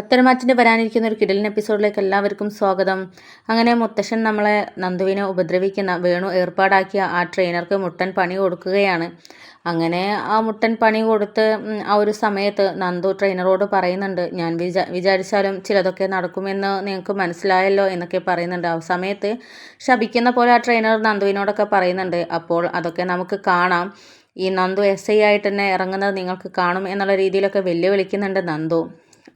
പത്തരമാറ്റിന്റെ വരാനിരിക്കുന്ന ഒരു കിടലിൻ എപ്പിസോഡിലേക്ക് എല്ലാവർക്കും സ്വാഗതം. അങ്ങനെ മുത്തശ്ശൻ നമ്മളെ നന്ദുവിനെ ഉപദ്രവിക്കുന്ന വേണു ഏർപ്പാടാക്കിയ ആ ട്രെയിനർക്ക് മുട്ടൻ പണി കൊടുക്കുകയാണ്. അങ്ങനെ ആ മുട്ടൻ പണി കൊടുത്ത് ആ ഒരു സമയത്ത് നന്ദു ട്രെയിനറോട് പറയുന്നുണ്ട് ഞാൻ വിചാ വിചാരിച്ചാലും ചിലതൊക്കെ നടക്കുമെന്ന് നിങ്ങൾക്ക് മനസ്സിലായല്ലോ എന്നൊക്കെ പറയുന്നുണ്ട്. ആ സമയത്ത് ശപിക്കുന്ന പോലെ ആ ട്രെയിനർ നന്ദുവിനോടൊക്കെ പറയുന്നുണ്ട് അപ്പോൾ അതൊക്കെ നമുക്ക് കാണാം. ഈ നന്ദു എസ് ഐ ആയിട്ട് തന്നെ ഇറങ്ങുന്നത് നിങ്ങൾക്ക് കാണും എന്നുള്ള രീതിയിലൊക്കെ വെല്ലുവിളിക്കുന്നുണ്ട് നന്ദു.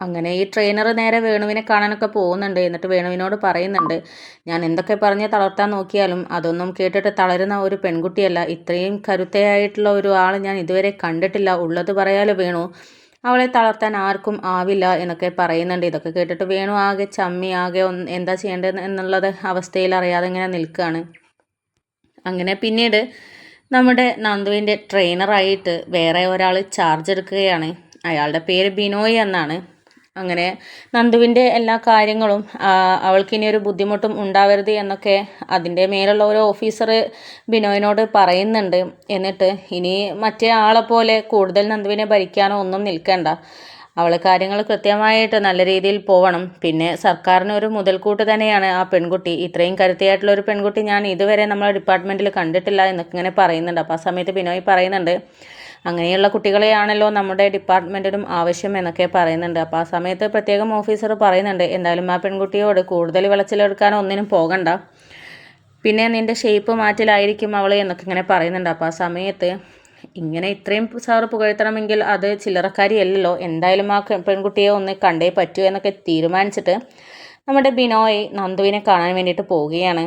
അങ്ങനെ ഈ ട്രെയിനർ നേരെ വേണുവിനെ കാണാനൊക്കെ പോകുന്നുണ്ട്. എന്നിട്ട് വേണുവിനോട് പറയുന്നുണ്ട് ഞാൻ എന്തൊക്കെ പറഞ്ഞ് തളർത്താൻ നോക്കിയാലും അതൊന്നും കേട്ടിട്ട് തളരുന്ന ഒരു പെൺകുട്ടിയല്ല. ഇത്രയും കരുത്തയായിട്ടുള്ള ഒരു ആൾ ഞാൻ ഇതുവരെ കണ്ടിട്ടില്ല. ഉള്ളത് പറയാലോ വേണു. അവളെ തളർത്താൻ ആർക്കും ആവില്ല എന്നൊക്കെ പറയുന്നുണ്ട്. ഇതൊക്കെ കേട്ടിട്ട് വേണു ആകെ ചമ്മി ആകെ എന്താ ചെയ്യേണ്ടത് എന്നുള്ളത് അവസ്ഥയിൽ അറിയാതെ ഇങ്ങനെ നിൽക്കുകയാണ് അങ്ങനെ പിന്നീട് നമ്മുടെ നന്ദുവിന്റെ ട്രെയിനറായിട്ട് വേറെ ഒരാൾ ചാർജ് എടുക്കുകയാണ്. അയാളുടെ പേര് ബിനോയ് എന്നാണ്. അങ്ങനെ നന്ദുവിന്റെ എല്ലാ കാര്യങ്ങളും അവൾക്കിനി ഒരു ബുദ്ധിമുട്ടും ഉണ്ടാവരുത് എന്നൊക്കെ അതിന്റെ മേലുള്ള ഒരു ഓഫീസർ ബിനോയിനോട് പറയുന്നുണ്ട്. എന്നിട്ട് ഇനി മറ്റേ ആളെ പോലെ കൂടുതൽ നന്ദുവിനെ ഭരിക്കാനോ ഒന്നും നിൽക്കണ്ട. അവൾ കാര്യങ്ങൾ കൃത്യമായിട്ട് നല്ല രീതിയിൽ പോവണം. പിന്നെ സർക്കാരിന് ഒരു മുതൽക്കൂട്ട് തന്നെയാണ് ആ പെൺകുട്ടി. ഇത്രയും കരുത്തിയായിട്ടുള്ള ഒരു പെൺകുട്ടി ഞാൻ ഇതുവരെ നമ്മളെ ഡിപ്പാർട്ട്മെന്റിൽ കണ്ടിട്ടില്ല എന്നൊക്കെ ഇങ്ങനെ പറയുന്നുണ്ട്. അപ്പോൾ ആ സമയത്ത് ബിനോയ് പറയുന്നുണ്ട് അങ്ങനെയുള്ള കുട്ടികളെയാണല്ലോ നമ്മുടെ ഡിപ്പാർട്ട്മെന്റിനും ആവശ്യം എന്നൊക്കെ പറയുന്നുണ്ട്. അപ്പോൾ ആ സമയത്ത് പ്രത്യേകം ഓഫീസർ പറയുന്നുണ്ട് എന്തായാലും ആ പെൺകുട്ടിയോട് കൂടുതൽ വിളച്ചിലെടുക്കാൻ ഒന്നിനും പോകണ്ട. പിന്നെ നിന്റെ ഷേപ്പ് മാറ്റിലായിരിക്കും അവൾ എന്നൊക്കെ ഇങ്ങനെ പറയുന്നുണ്ട്. അപ്പോൾ ആ സമയത്ത് ഇങ്ങനെ ഇത്രയും സാറ് പുകഴ്ത്തണമെങ്കിൽ അത് ചില്ലറക്കാരിയല്ലല്ലോ. എന്തായാലും ആ പെൺകുട്ടിയെ ഒന്ന് കണ്ടേ പറ്റൂ എന്നൊക്കെ തീരുമാനിച്ചിട്ട് നമ്മുടെ ബിനോയ് നന്ദുവിനെ കാണാൻ വേണ്ടിയിട്ട് പോവുകയാണ്.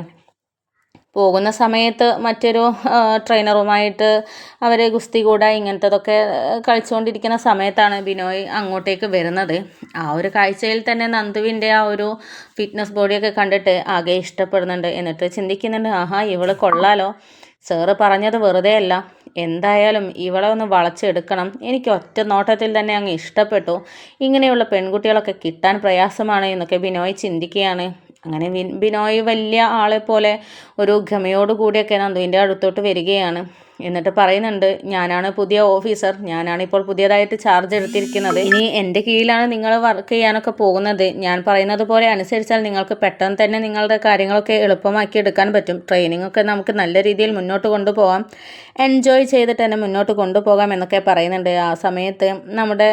പോകുന്ന സമയത്ത് മറ്റൊരു ട്രെയിനറുമായിട്ട് അവർ ഗുസ്തി കൂടാ ഇങ്ങനത്തതൊക്കെ കളിച്ചുകൊണ്ടിരിക്കുന്ന സമയത്താണ് ബിനോയ് അങ്ങോട്ടേക്ക് വരുന്നത്. ആ ഒരു കാഴ്ചയിൽ തന്നെ നന്ദുവിന്റെ ആ ഒരു ഫിറ്റ്നസ് ബോഡിയൊക്കെ കണ്ടിട്ട് ആകെ ഇഷ്ടപ്പെടുന്നുണ്ട്. എന്നിട്ട് ചിന്തിക്കുന്നുണ്ട് ആഹാ ഇവൾ കൊള്ളാലോ. സാറ് പറഞ്ഞത് വെറുതെ അല്ല. എന്തായാലും ഇവളെ ഒന്ന് വളച്ചെടുക്കണം. എനിക്ക് ഒറ്റ നോട്ടത്തിൽ തന്നെ അങ്ങ് ഇഷ്ടപ്പെട്ടു. ഇങ്ങനെയുള്ള പെൺകുട്ടികളൊക്കെ കിട്ടാൻ പ്രയാസമാണ് എന്നൊക്കെ ബിനോയ് ചിന്തിക്കുകയാണ്. അങ്ങനെ വിൻ ബിനോയ് വലിയ ആളെ പോലെ ഒരു ഗമയോട് കൂടിയൊക്കെ നന്ദുവിന്റെ അടുത്തോട്ട് വരികയാണ്. എന്നിട്ട് പറയുന്നുണ്ട് ഞാനാണ് പുതിയ ഓഫീസർ. ഞാനാണ് ഇപ്പോൾ പുതിയതായിട്ട് ചാർജ് എടുത്തിരിക്കുന്നത്. ഇനി എന്റെ കീഴിലാണ് നിങ്ങൾ വർക്ക് ചെയ്യാനൊക്കെ പോകുന്നത്. ഞാൻ പറയുന്നത് പോലെ അനുസരിച്ചാൽ നിങ്ങൾക്ക് പെട്ടെന്ന് തന്നെ നിങ്ങളുടെ കാര്യങ്ങളൊക്കെ എളുപ്പമാക്കി എടുക്കാൻ പറ്റും. ട്രെയിനിങ് ഒക്കെ നമുക്ക് നല്ല രീതിയിൽ മുന്നോട്ട് കൊണ്ടുപോകാം എൻജോയ് ചെയ്തിട്ട് തന്നെ മുന്നോട്ട് കൊണ്ടുപോകാം എന്നൊക്കെ പറയുന്നുണ്ട്. ആ സമയത്ത് നമ്മുടെ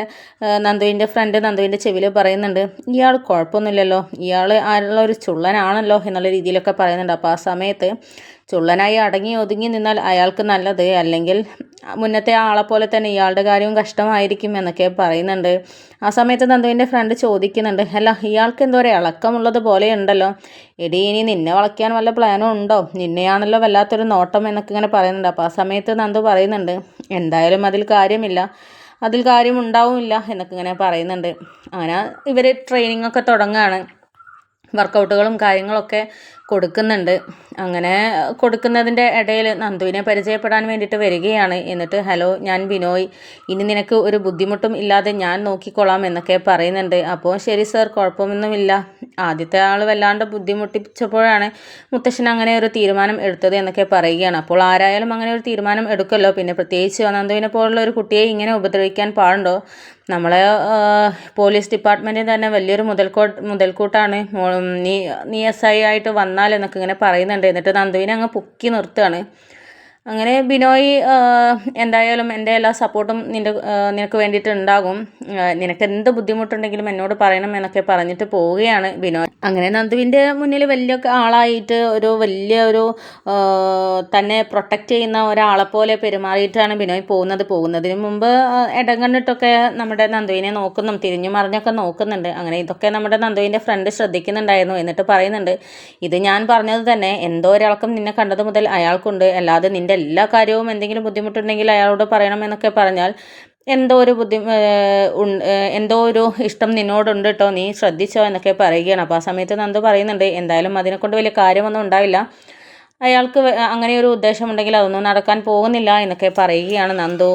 നന്ദുവിന്റെ ഫ്രണ്ട് നന്ദുവിന്റെ ചെവിയിൽ പറയുന്നുണ്ട് ഇയാൾ കുഴപ്പമൊന്നുമില്ലല്ലോ. ഇയാൾ ആരുള്ള ഒരു ചുള്ളനാണല്ലോ എന്നുള്ള രീതിയിലൊക്കെ പറയുന്നുണ്ട്. അപ്പോൾ ആ സമയത്ത് ചുള്ളനായി അടങ്ങി ഒതുങ്ങി നിന്നാൽ അയാൾക്ക് നല്ലത്. അല്ലെങ്കിൽ മുന്നത്തെ ആളെ പോലെ തന്നെ ഇയാളുടെ കാര്യവും കഷ്ടമായിരിക്കും എന്നൊക്കെ പറയുന്നുണ്ട്. ആ സമയത്ത് നന്ദുവിന്റെ ഫ്രണ്ട് ചോദിക്കുന്നുണ്ട് അല്ല ഇയാൾക്ക് എന്തോ ഒരു ഇളക്കമുള്ളത് പോലെ ഉണ്ടല്ലോ. എടി ഇനി നിന്നെ വളയ്ക്കാൻ വല്ല പ്ലാനും ഉണ്ടോ? നിന്നെയാണല്ലോ വല്ലാത്തൊരു നോട്ടം എന്നൊക്കെ ഇങ്ങനെ പറയുന്നുണ്ട്. അപ്പോൾ ആ സമയത്ത് നന്ദു പറയുന്നുണ്ട് എന്തായാലും അതിൽ കാര്യമില്ല. അതിൽ കാര്യം ഉണ്ടാവുമില്ല എന്നൊക്കെ ഇങ്ങനെ പറയുന്നുണ്ട്. അങ്ങനെ ഇവർ ട്രെയിനിങ് ഒക്കെ തുടങ്ങുകയാണ്. വർക്കൗട്ടുകളും കാര്യങ്ങളൊക്കെ കൊടുക്കുന്നുണ്ട്. അങ്ങനെ കൊടുക്കുന്നതിന്റെ ഇടയിൽ നന്ദുവിനെ പരിചയപ്പെടാൻ വേണ്ടിയിട്ട് വരികയാണ്. എന്നിട്ട് ഹലോ ഞാൻ ബിനോയ്. ഇനി നിനക്ക് ഒരു ബുദ്ധിമുട്ടും ഇല്ലാതെ ഞാൻ നോക്കിക്കൊള്ളാം എന്നൊക്കെ പറയുന്നുണ്ട്. അപ്പോൾ ശരി സർ കുഴപ്പമൊന്നുമില്ല. ആദ്യത്തെ ആൾ വല്ലാണ്ട് ബുദ്ധിമുട്ടിച്ചപ്പോഴാണ് മുത്തശ്ശൻ അങ്ങനെ ഒരു തീരുമാനം എടുത്തത് എന്നൊക്കെ പറയുകയാണ്. അപ്പോൾ ആരായാലും അങ്ങനെ ഒരു തീരുമാനം എടുക്കല്ലോ പിന്നെ പ്രത്യേകിച്ച് അനന്തുവിനെ പോലുള്ള ഒരു കുട്ടിയെ ഇങ്ങനെ ഉപദ്രവിക്കാൻ പാടുണ്ടോ? നമ്മളെ പോലീസ് ഡിപ്പാർട്ട്മെന്റിൽ തന്നെ വലിയൊരു മുതൽക്കോ മുതൽക്കൂട്ടാണ്. നീ നീ എസ് ഐ ആയിട്ട് വന്നാൽ എന്നൊക്കെ ഇങ്ങനെ പറയുന്നുണ്ട്. എന്നിട്ട് നന്ദുവിനെ അങ്ങ് പൊക്കി നിർത്തുകയാണ്. അങ്ങനെ ബിനോയ് എന്തായാലും എന്റെ എല്ലാ സപ്പോർട്ടും നിന്റെ നിനക്ക് വേണ്ടിയിട്ട് ഉണ്ടാകും നിനക്ക് എന്ത് ബുദ്ധിമുട്ടുണ്ടെങ്കിലും എന്നോട് പറയണം എന്നൊക്കെ പറഞ്ഞിട്ട് പോവുകയാണ് വിനോദ്. അങ്ങനെ നന്ദുവിന്റെ മുന്നിൽ വലിയ ആളായിട്ട് ഒരു വലിയ ഒരു തന്നെ പ്രൊട്ടക്റ്റ് ചെയ്യുന്ന ഒരാളെ പോലെ പെരുമാറിയിട്ടാണ് ബിനോയ് പോകുന്നത്. പോകുന്നതിന് മുമ്പ് ഇടം കണ്ടിട്ടൊക്കെ നമ്മുടെ നന്ദുവിനെ നോക്കുന്നു തിരിഞ്ഞു മറിഞ്ഞൊക്കെ നോക്കുന്നുണ്ട്. അങ്ങനെ ഇതൊക്കെ നമ്മുടെ നന്ദുവിന്റെ ഫ്രണ്ട് ശ്രദ്ധിക്കുന്നുണ്ടായിരുന്നു എന്നിട്ട് പറയുന്നുണ്ട് ഇത് ഞാൻ പറഞ്ഞത് തന്നെ എന്തോ ഒരാൾക്കും നിന്നെ കണ്ടത് മുതൽ അയാൾക്കുണ്ട്. അല്ലാതെ നിന്റെ എല്ലാ കാര്യവും എന്തെങ്കിലും ബുദ്ധിമുട്ടുണ്ടെങ്കിൽ അയാളോട് പറയണം എന്നൊക്കെ പറഞ്ഞാൽ എന്തോ ഒരു ബുദ്ധി എന്തോ ഒരു ഇഷ്ടം നിന്നോടുണ്ട് കേട്ടോ നീ ശ്രദ്ധിച്ചോ എന്നൊക്കെ പറയുകയാണ്. അപ്പോൾ ആ സമയത്ത് നന്ദു പറയുന്നുണ്ട് എന്തായാലും അതിനെക്കൊണ്ട് വലിയ കാര്യമൊന്നും ഉണ്ടാവില്ല. അയാൾക്ക് അങ്ങനെ ഒരു ഉദ്ദേശമുണ്ടെങ്കിൽ അതൊന്നും നടക്കാൻ പോകുന്നില്ല എന്നൊക്കെ പറയുകയാണ് നന്ദു.